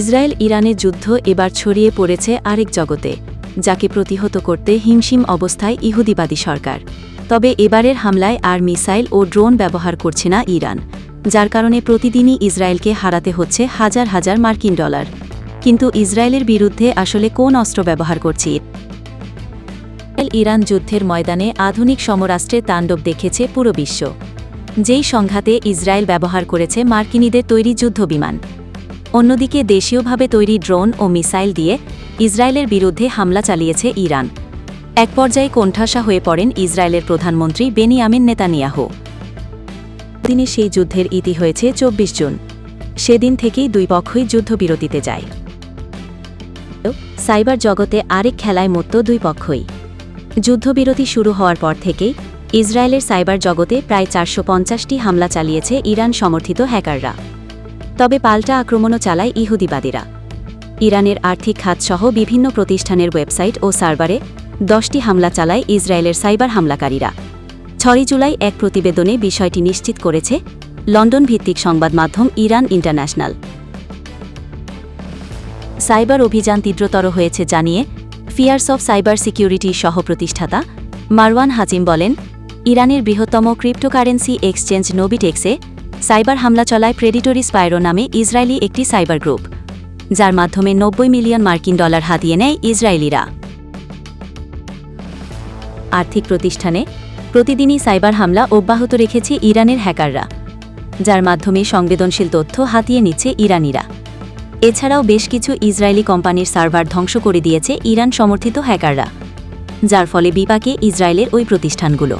Israel ইরানের যুদ্ধ এবার ছড়িয়ে পড়েছে আরেক জগতে, যাকে প্রতিহত করতে হিমশিম অবস্থায় ইহুদিবাদী সরকার। তবে এবারের হামলায় আর মিসাইল ও ড্রোন ব্যবহার করছে না ইরান, যার কারণে প্রতিদিনই ইসরায়েলকে হারাতে হচ্ছে হাজার হাজার মার্কিন ডলার। কিন্তু ইসরায়েলের বিরুদ্ধে আসলে কোন অস্ত্র ব্যবহার করছে ইরান যুদ্ধের ময়দানে আধুনিক সমরাষ্ট্রের তাণ্ডব দেখেছে পুরো বিশ্ব। যেই সংঘাতে ইসরায়েল ব্যবহার করেছে মার্কিনীদের তৈরি যুদ্ধবিমান অন্যদিকে দেশীয়ভাবে তৈরি ড্রোন ও মিসাইল দিয়ে ইসরায়েলের বিরুদ্ধে হামলা চালিয়েছে ইরান। এক পর্যায়ে কোণঠাসা হয়ে পড়েন ইসরায়েলের প্রধানমন্ত্রী বেনিয়ামিন নেতানিয়াহু। দিনে সেই যুদ্ধের ইতি হয়েছে চব্বিশ জুন। সেদিন থেকেই দুই পক্ষই যুদ্ধবিরতিতে যায়। সাইবার জগতে আরেক খেলায় মত্ত দুই পক্ষই। যুদ্ধবিরতি শুরু হওয়ার পর থেকেই ইসরায়েলের সাইবার জগতে প্রায় চারশো হামলা চালিয়েছে ইরান সমর্থিত হ্যাকাররা। তবে পাল্টা আক্রমণও চালায় ইহুদিবাদীরা। ইরানের আর্থিক খাতসহ বিভিন্ন প্রতিষ্ঠানের ওয়েবসাইট ও সার্ভারে দশটি হামলা চালায় ইসরায়েলের সাইবার হামলাকারীরা। ছয় জুলাই এক প্রতিবেদনে বিষয়টি নিশ্চিত করেছে লন্ডন ভিত্তিক সংবাদ মাধ্যম ইরান ইন্টারন্যাশনাল। সাইবার অভিযান তীব্রতর হয়েছে জানিয়ে ফিয়ার্স অফ সাইবার সিকিউরিটির সহ প্রতিষ্ঠাতা মারওয়ান হাজিম বলেন, ইরানের বৃহত্তম ক্রিপ্টোকারেন্সি এক্সচেঞ্জ নোবিটেক্সে সাইবার হামলা চলায় প্রেডিটরি স্পাইরো নামে ইসরায়েলি একটি সাইবার গ্রুপ, যার মাধ্যমে নব্বই মিলিয়ন মার্কিন ডলার হাতিয়ে নেয় ইসরায়েলিরা। আর্থিক প্রতিষ্ঠানে প্রতিদিনই সাইবার হামলা অব্যাহত রেখেছে ইরানের হ্যাকাররা, যার মাধ্যমে সংবেদনশীল তথ্য হাতিয়ে নিচ্ছে ইরানিরা। এছাড়াও বেশ কিছু ইসরায়েলি কোম্পানির সার্ভার ধ্বংস করে দিয়েছে ইরান সমর্থিত হ্যাকাররা, যার ফলে বিপাকে ইসরায়েলের ওই প্রতিষ্ঠানগুলো।